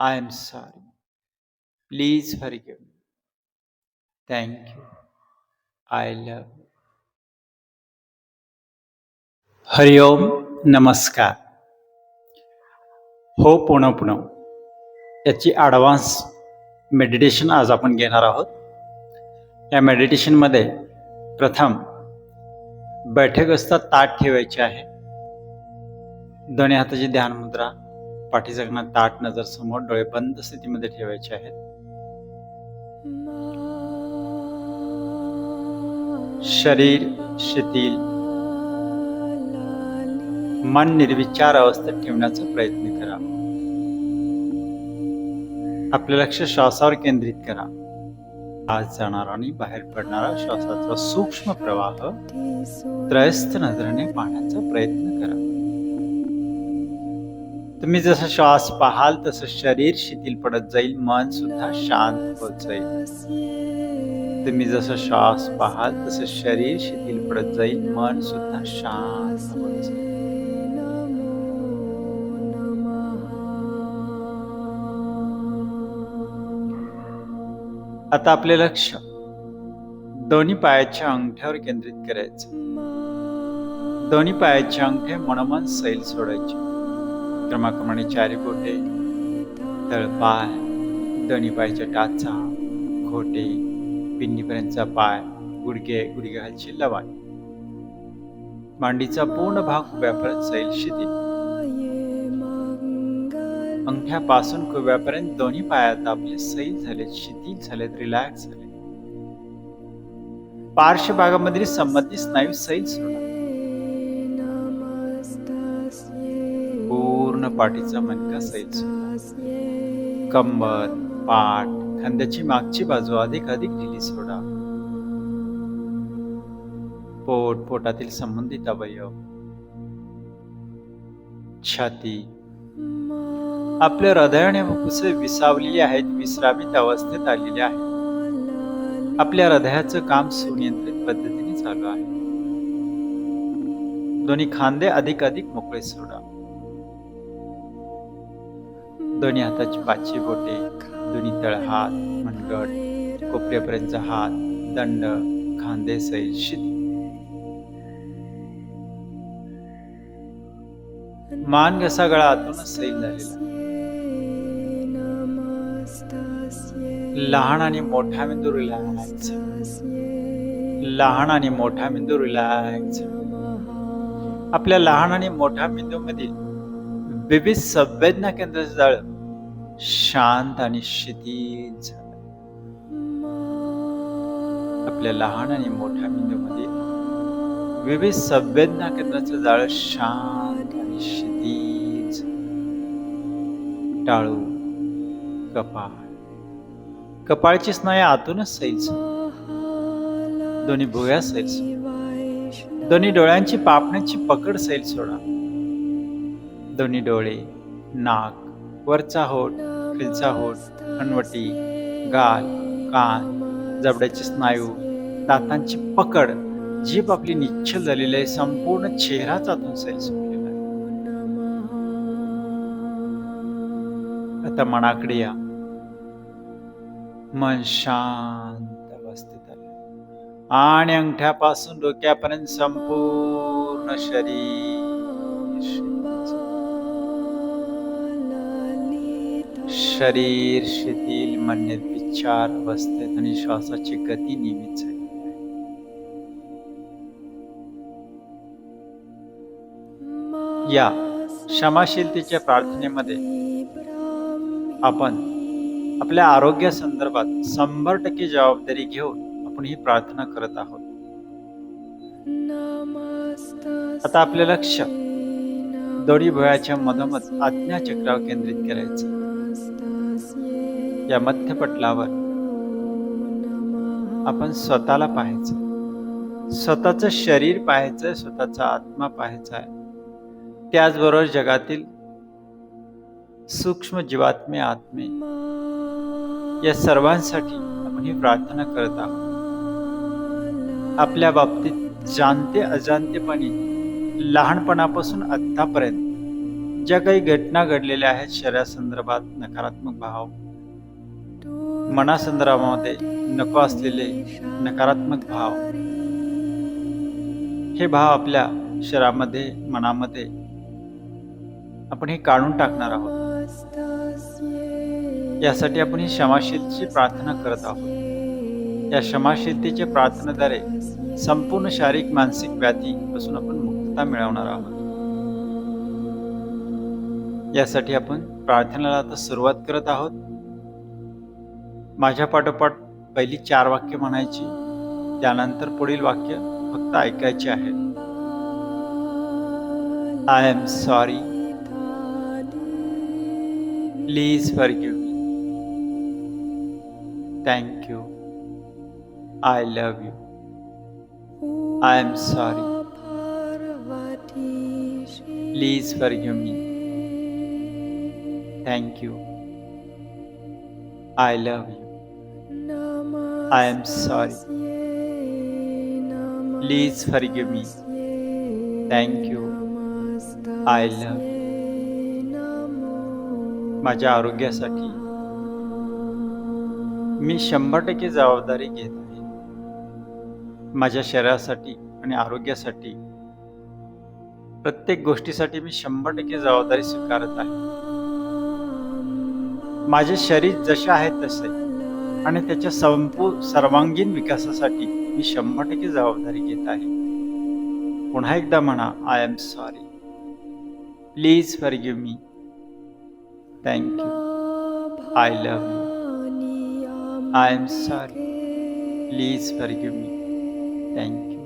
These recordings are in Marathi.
I am sorry. Please forgive me. Thank you. I love you. हरिओम नमस्कार हो पुणं पुणं याची ॲडव्हान्स मेडिटेशन आज आपण घेणार आहोत या मेडिटेशनमध्ये प्रथम बैठक असता ताट ठेवायची आहे दोन्ही हाताची ध्यान मुद्रा पाठीसागना ताट नजर समोर डोळे बंद स्थितीमध्ये ठेवायचे आहेत. शरीर शिथिल. मन निर्विचार अवस्थेत ठेवण्याचा प्रयत्न करा. आपले लक्ष श्वासावर केंद्रित करा. आज जाणारा आणि बाहेर पडणारा श्वासाचा सूक्ष्म प्रवाह त्रयस्थ नजरेने पाहण्याचा प्रयत्न तुम्ही जसं श्वास पाहाल तसं शरीर शिथिल पडत जाईल मन सुद्धा शांत होत जाईल. तुम्ही जसं श्वास पाहाल तसं शरीर शिथिल पडत जाईल मन सुद्धा शांत होत जाईल. आता आपले लक्ष दोन्ही पायाच्या अंगठ्यावर केंद्रित करायचं. दोन्ही पायाचे अंगठे मनोमन सैल सोडायचे. क्रमाक्रमाने चारी गोटे तळपाय दोन्ही पायच्या टाचा घोटे पिंडीपर्यंतचा पाय गुडघे गुडघ्याची लवाय मांडीचा पूर्ण भाग उभ्यापर्यंत सैल शिथिल. अंगठ्यापासून कुव्यापर्यंत दोन्ही पायात आपले सैल झालेत शिथिल झालेत रिलॅक्स झाले. पार्श्वभागामधील संबंधित संमती स्नायू सैल सोडा पाठीचा मणका सैल सोडा कंबर पाठ खांद्याची मागची बाजू अधिक अधिक ढिली सोडा. पोट पोटातील संबंधित अवयव. छाती. आपल्या हृदयाने फुफ्फुसे विसावलेली आहेत विश्रामित अवस्थेत आलेले आहेत. आपल्या हृदयाचं काम सुनियंत्रित पद्धतीने चालू आहे. दोन्ही खांदे अधिक अधिक मोकळे सोडा. दोन्ही हाताची पाचशे बोटे दोन्ही तळहात मनगट कोपऱ्यापर्यंतचा हात दंड खांदे सैल शिथिल मान घसा गळा आतूनच सैल झालेला. लहान आणि मोठा मेंदू रिलॅक्स लहान आणि मोठा मेंदू रिलॅक्स आपल्या लहान आणि मोठ्या मेंदू मधील विविध संवेदना केंद्राचं जाळ शांत आणि शिथिल झालं. आपल्या लहान आणि मोठ्या मेंदूमध्ये विविध संवेदना केंद्राचं जाळ शांत आणि शिथिल टाळू कपाळ. कपाळची स्नाय आतूनच सैल दोन्ही भुया सैल सोडा. दोन्ही डोळ्यांची पापण्याची पकड सैल सोडा. दोन्ही डोळे नाक वरचा होठ खालचा होठ हनवटी गाल कान जबड्याचे स्नायू दातांची पकड जीभ आपली निश्चल झालेली आहे संपूर्ण चेहराच आतून सैल सुटलेला आहे. आता मनाकडे या. मन शांत अवस्थेत आले. आणि अंगठ्यापासून डोक्यापर्यंत संपूर्ण शरीर शरीर शिथिल मन विचार अवस्थेत आणि श्वासाची गती नियमित झाली या क्षमाशीलतेच्या प्रार्थनेमध्ये आपण आपल्या आरोग्यासंदर्भात शंभर टक्के जबाबदारी घेऊन आपण ही प्रार्थना करत आहोत. आता आपले लक्ष दोन्ही भुयाच्या मधोमध आज्ञा चक्रावर केंद्रित करायचं. या मध्यपटलावर आपण स्वतःला पाहायचं. स्वतःचं शरीर पाहायचं स्वतःचा आत्मा पाहायचा आहे त्याचबरोबर जगातील सूक्ष्म जीवात्मे आत्मे या सर्वांसाठी आपण ही प्रार्थना करत आहोत. आपल्या बाबतीत जाणते अजाणतेपणी लहानपणापासून आत्तापर्यंत ज्या काही घटना घडलेल्या आहेत शरीरासंदर्भात नकारात्मक भाव मनासंदर्भामध्ये नको असलेले नकारात्मक भाव. हे भाव आपल्या शरीरामध्ये मनामध्ये आपण हे काढून टाकणार आहोत. यासाठी आपण ही क्षमाशीलची प्रार्थना करत आहोत. या क्षमाशीलतेच्या प्रार्थनेद्वारे संपूर्ण शारीरिक मानसिक व्याधीपासून आपण मुक्तता मिळवणार आहोत. यासाठी आपण प्रार्थनेला आता सुरुवात करत आहोत. माझ्या पाठोपाठ पहिली चार वाक्य म्हणायची, त्यानंतर पुढील वाक्य फक्त ऐकायचे आहे. I am sorry please forgive me thank you I love you I am sorry please for forgive me thank you I love you I am sorry. Please forgive me. Thank you I love माझ्या आरोग्यासाठी. मी शंभर टक्के जबाबदारी घेत आहे. माझ्या शरीरासाठी आणि आरोग्यासाठी. प्रत्येक गोष्टीसाठी मी शंभर टक्के जबाबदारी स्वीकारत आहे. माझे शरीर जसे आहे तसे. आणि त्याच्या संपू सर्वांगीण विकासासाठी मी शंभर टक्के जबाबदारी घेत आहे. पुन्हा एकदा म्हणा I am sorry please forgive me thank you I love you I am sorry please forgive me thank you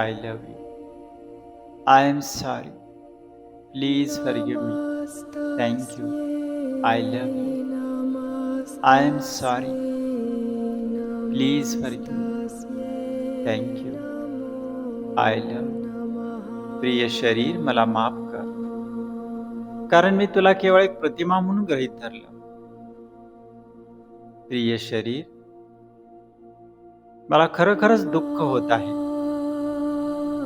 I love you I am sorry please forgive me thank you I love you I am sorry please forgive thank you I love प्रिय शरीर मला माफ कर. कारण मी तुला केवळ एक प्रतिमा म्हणून गृहीत धरलं. प्रिय शरीर मला खरोखरच दुःख होत आहे.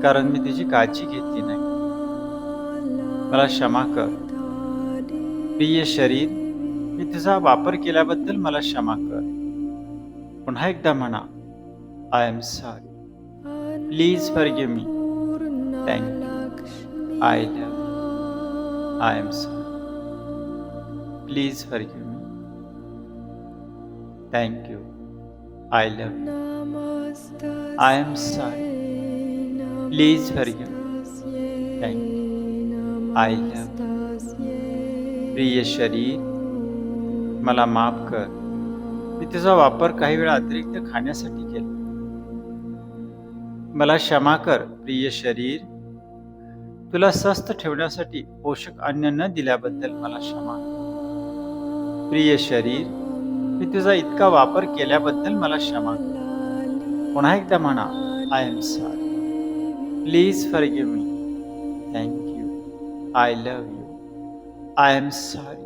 कारण मी तुझी काळजी घेतली नाही. मला क्षमा कर. प्रिय शरीर मी तुझा वापर केल्याबद्दल मला क्षमा कर. पुन्हा एकदा म्हणा I am sorry please forgive me thank I love I am sorry please forgive me thank you I love I am sorry please forgive thank you I love प्रिय शरीर मला माफ कर. मी तुझा वापर काही वेळा अतिरिक्त खाण्यासाठी केला. मला क्षमा कर प्रिय शरीर. तुला स्वस्थ ठेवण्यासाठी पोषक अन्न न दिल्याबद्दल मला क्षमा. प्रिय शरीर मी तुझा इतका वापर केल्याबद्दल मला क्षमा पुन्हा एकदा म्हणा I am sorry please forgive me thank you I love you I am sorry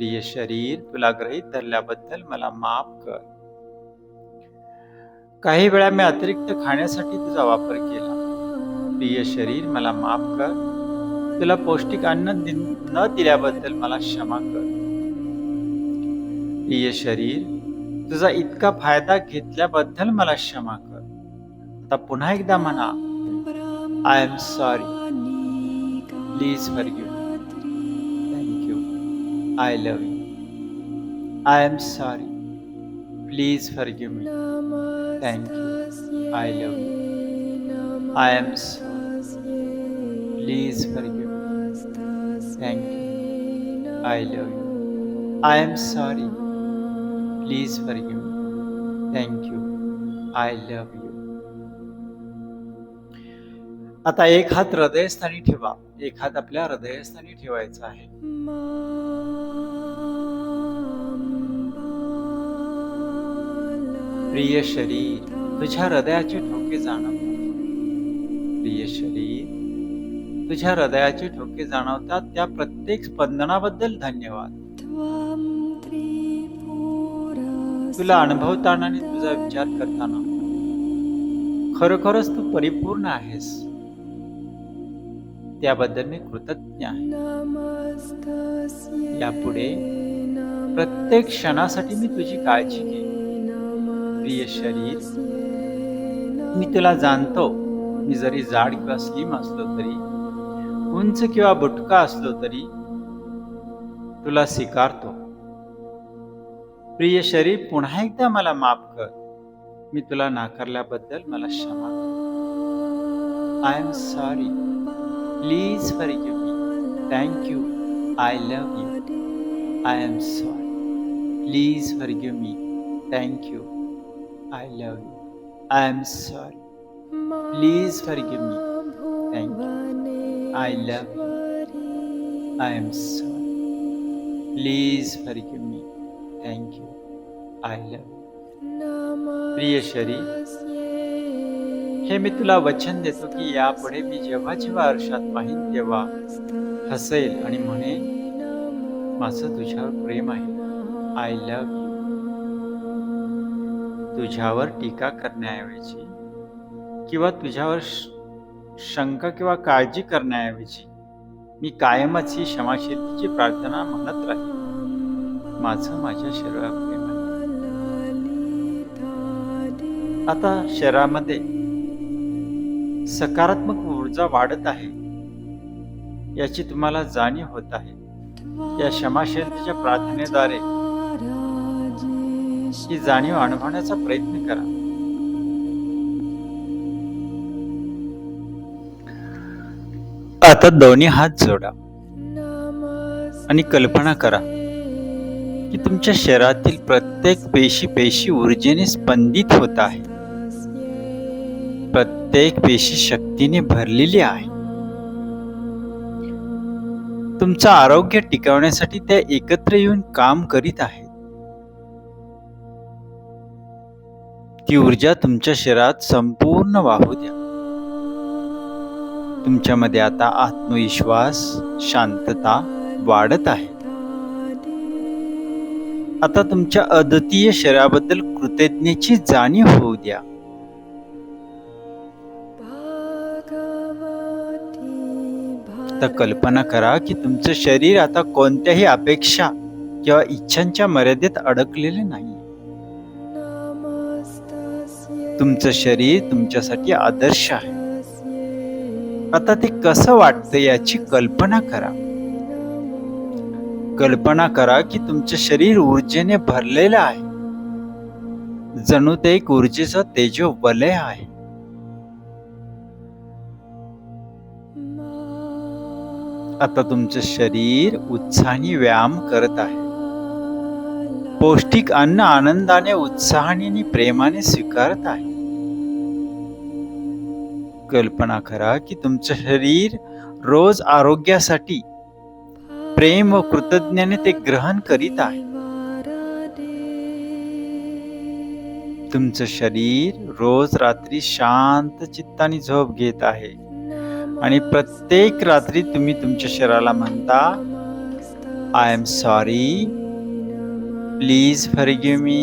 प्रिय शरीर तुला ग्रहित धरल्याबद्दल मला माफ कर. काही वेळा मी अतिरिक्त खाण्यासाठी तुझा वापर केला. प्रिय शरीर मला माफ कर. तुला पौष्टिक अन्न न दिल्याबद्दल मला क्षमा कर. प्रिय शरीर तुझा इतका फायदा घेतल्याबद्दल मला क्षमा कर. आता पुन्हा एकदा म्हणा I am sorry please for you I love you I am sorry please forgive me thank you I love you I am please forgive thank you I love you I am sorry please forgive thank you I love you आता एक हात हृदयस्थानी ठेवा एक हात आपल्या हृदयस्थानी ठेवायचा आहे प्रिय शरीर तुझ्या हृदयाचे ठोके जाणव. प्रिय शरीर तुझ्या हृदयाचे ठोके जाणवतात. त्या प्रत्येक स्पंदनाबद्दल धन्यवाद. तुला अनुभवताना आणि तुझा विचार करताना खरोखरच तू परिपूर्ण आहेस. त्याबद्दल मी कृतज्ञ आहे. यापुढे प्रत्येक क्षणासाठी मी तुझी काळजी घेईन. प्रिय शरीर मी तुला जाणतो मी जरी जाड किंवा स्लिम असलो तरी उंच किंवा बुटका असलो तरी तुला स्वीकारतो. प्रिय शरीर पुन्हा एकदा मला माफ कर. मी तुला नाकारल्याबद्दल मला क्षमा I am sorry please for you me thank you I love you I am sorry please for you me thank you I love you I am sorry please forgive me thank you I love you I am sorry please forgive me thank you I love प्रिय शरीर हे मी तुला वचन देतो की यापुढे मी जेव्हा जेव्हा आरशात पाहीन तेव्हा हसेल आणि म्हणेन माझं तुझ्यावर प्रेम आहे. आय लव्ह तुझ्यावर टीका करण्याऐवजी किंवा तुझ्यावर श- शंका किंवा काळजी करण्याऐवजी मी कायमच ही क्षमाशीलतेची प्रार्थना म्हणत राहील माझं माझ्या शरीरात आता शरीरामध्ये सकारात्मक ऊर्जा वाढत आहे याची तुम्हाला जाणीव होत आहे. या क्षमाशीलतेच्या प्रार्थनेद्वारे ही जाणीव अनुभवण्याचा प्रयत्न करा. आता दोन्ही हात जोडा आणि कल्पना करा की तुमच्या शरीरातील प्रत्येक पेशी पेशी ऊर्जेने स्पंदित होत आहे. प्रत्येक पेशी शक्तीने भरलेली आहे. तुमचं आरोग्य टिकवण्यासाठी त्या एकत्र येऊन काम करीत आहेत. ती ऊर्जा तुमच्या शरीरात संपूर्ण वाहू द्या. तुमच्यामध्ये आता आत्मविश्वास शांतता वाढत आहे. आता तुमच्या अद्वितीय शरीराबद्दल कृतज्ञतेची जाणीव होऊ द्या. आता कल्पना करा की तुमचं शरीर आता कोणत्याही अपेक्षा किंवा इच्छांच्या मर्यादेत अडकलेले नाही तुमचं शरीर तुमच्यासाठी आदर्श आहे. आता ते कसं वाटतं याची कल्पना करा. कल्पना करा की तुमचं शरीर ऊर्जेने भरलेलं आहे. जणू ते एक ऊर्जेचं तेजो वलय आहे. आता तुमचं शरीर उत्साहाने व्यायाम करत आहे. पौष्टिक अन्न आनंदाने उत्साहाने आणि प्रेमाने स्वीकारत आहे. कल्पना करा की तुमचं शरीर रोज आरोग्यासाठी प्रेम व कृतज्ञाने ते ग्रहण करीत आहे. तुमचं शरीर रोज रात्री शांत चित्ताने झोप घेत आहे. आणि प्रत्येक रात्री तुम्ही तुमच्या शरीराला म्हणता I am sorry please forgive me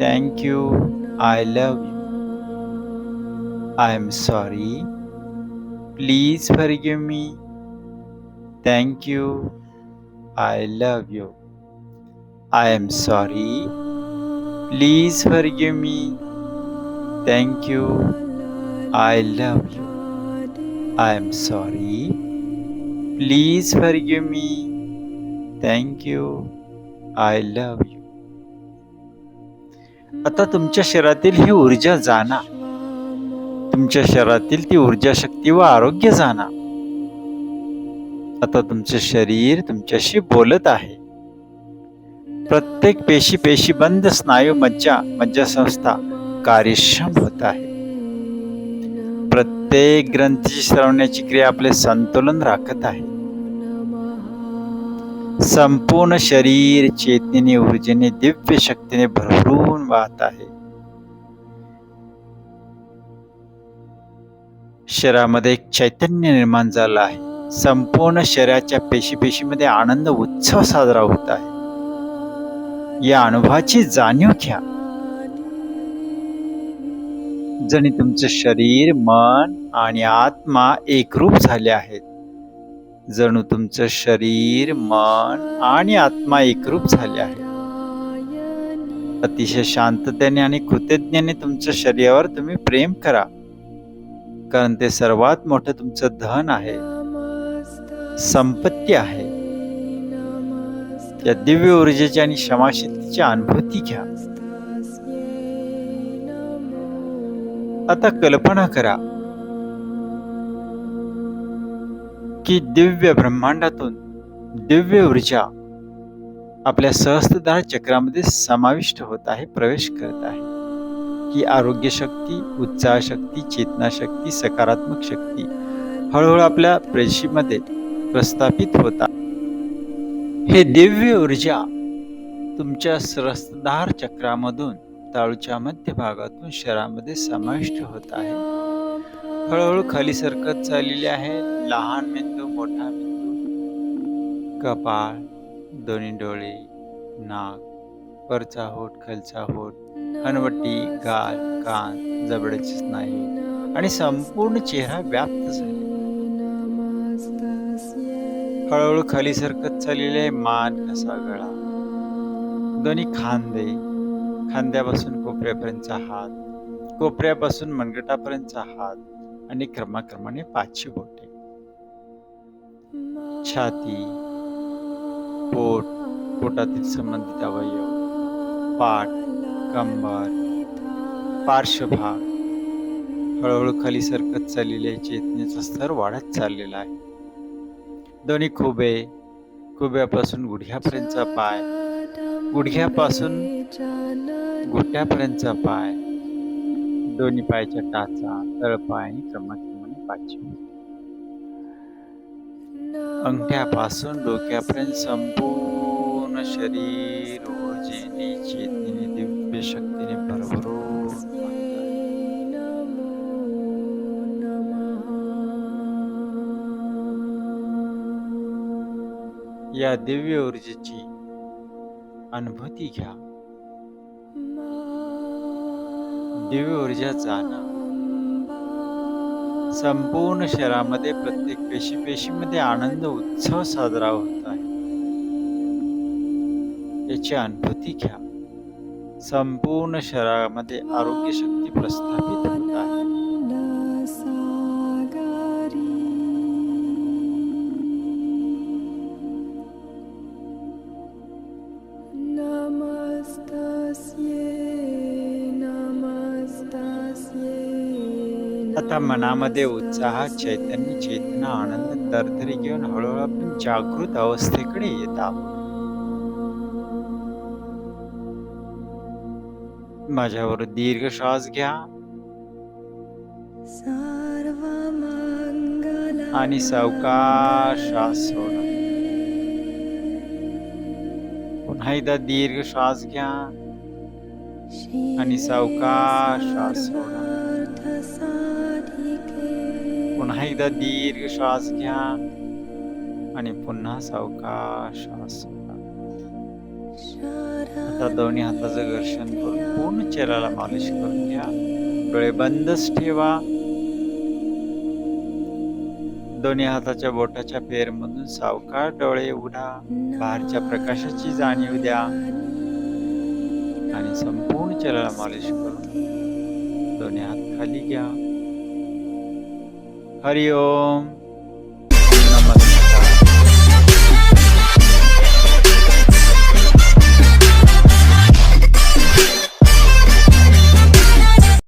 thank you I love you I am sorry. Please forgive me. Thank you. I love you. I am sorry. Please forgive me. Thank you. I love you. I am sorry. Please forgive me. Thank you. I love you. आता तुमच्या शरीरातील ही ऊर्जा जाणा तुमच्या शरीरातील ती ऊर्जा शक्ती व आरोग्य जाणा. आता तुमचे शरीर तुमच्याशी बोलत आहे. प्रत्येक पेशी पेशी बंद स्नायू मज्जा मज्जा संस्था कार्यक्षम होत आहे. प्रत्येक ग्रंथी ग्रंथीची श्रवण्याची क्रिया आपले संतुलन राखत आहे. संपूर्ण शरीर चेतनेने ऊर्जेने दिव्य शक्तीने भरभरून वाहत आहे. शरीरामध्ये एक चैतन्य निर्माण झालं आहे. संपूर्ण शरीराच्या पेशी पेशीमध्ये आनंद उत्सव साजरा होत आहे. या अनुभवाची जाणीव घ्या. जणी तुमचं शरीर मन आणि आत्मा एकरूप झाले आहेत. जणू तुमचं शरीर मन आणि आत्मा एकरूप झाले आहे अतिशय शांततेने आणि कृतज्ञाने तुमच्या शरीरावर तुम्ही प्रेम करा. कारण ते सर्वात मोठं तुमचं धन आहे. संपत्ती आहे. त्या दिव्य ऊर्जेची आणि क्षमाशक्तीची अनुभूती घ्या. आता कल्पना करा की दिव्य ब्रह्मांडातून दिव्य ऊर्जा आपल्या सहस्त्रधार चक्रामध्ये समाविष्ट होत आहे प्रवेश करत आहे. की आरोग्य शक्ती उत्साह शक्ती चेतना शक्ती सकारात्मक शक्ती हळूहळू आपल्या पेशीमध्ये प्रस्थापित होता हे दिव्य ऊर्जा तुमच्या सहस्त्रधार चक्रामधून ताळूच्या मध्यभागातून शहरामध्ये समाविष्ट होत आहे. हळूहळू खाली सरकत चाललेली आहे. लहान मेंदू मोठा मेंदू कपाळ दोन्ही डोळे नाक वरचा होट खालचा होठ हनवटी गाल कान जबड्याचे स्नायू आणि संपूर्ण चेहरा व्याप्त झाले. हळूहळू खाली सरकत चाललेले मान कसा गळा. दोन्ही खांदे खांद्यापासून कोपऱ्यापर्यंतचा हात कोपऱ्यापासून मनगटापर्यंतचा हात आणि क्रमाक्रमाने पाचशे बोटे. छाती पोट पोटातील संबंधित अवयव पाठ कंबर पार्श्वभाग. हळूहळू खाली सरकत चाललेले चेतनेचा स्तर वाढत चाललेला आहे. दोन्ही खुबे खुब्यापासून गुडघ्यापर्यंतचा पाय गुडघ्यापासून घोट्यापर्यंतचा पाय. दोन्ही पायाच्या टाचा तळपाय आणि क्रमाक्रमाने पाचवी अंगठ्यापासून डोक्यापर्यंत संपूर्ण शरीर ऊर्जेने चेतनेने दिव्य शक्तीने भरभरून या दिव्य ऊर्जेची अनुभूती घ्या. दिव्य ऊर्जा जाणं. संपूर्ण शहरामध्ये प्रत्येक पेशी पेशीमध्ये आनंद उत्सव साजरा होत आहे. याची अनुभूती घ्या. संपूर्ण शरीरामध्ये आरोग्य शक्ती प्रस्थापित होत आहे. आता मनामध्ये उत्साह चैतन्य चेतना आनंद तरतरी घेऊन हळूहळू आपण जागृत अवस्थेकडे येत आहोत. माझ्यावर दीर्घ श्वास घ्या. आणि सावकाश श्वास सोडा. पुन्हा एकदा दीर्घ श्वास घ्या. आणि सावकाश श्वास सोडा. पुन्हा एकदा दीर्घ श्वास घ्या. आणि पुन्हा सावकाश श्वास सोडा. आता दोन्ही हाताचं घर्षण करून पूर्ण चेहऱ्याला मालिश करून घ्या. डोळे बंदच ठेवा. दोन्ही हाताच्या बोटाच्या पेरमधून सावकार डोळे उघडा. बाहेरच्या प्रकाशाची जाणीव द्या. आणि संपूर्ण चेहऱ्याला मालिश करून दोन्ही हात खाली घ्या. हरिओम.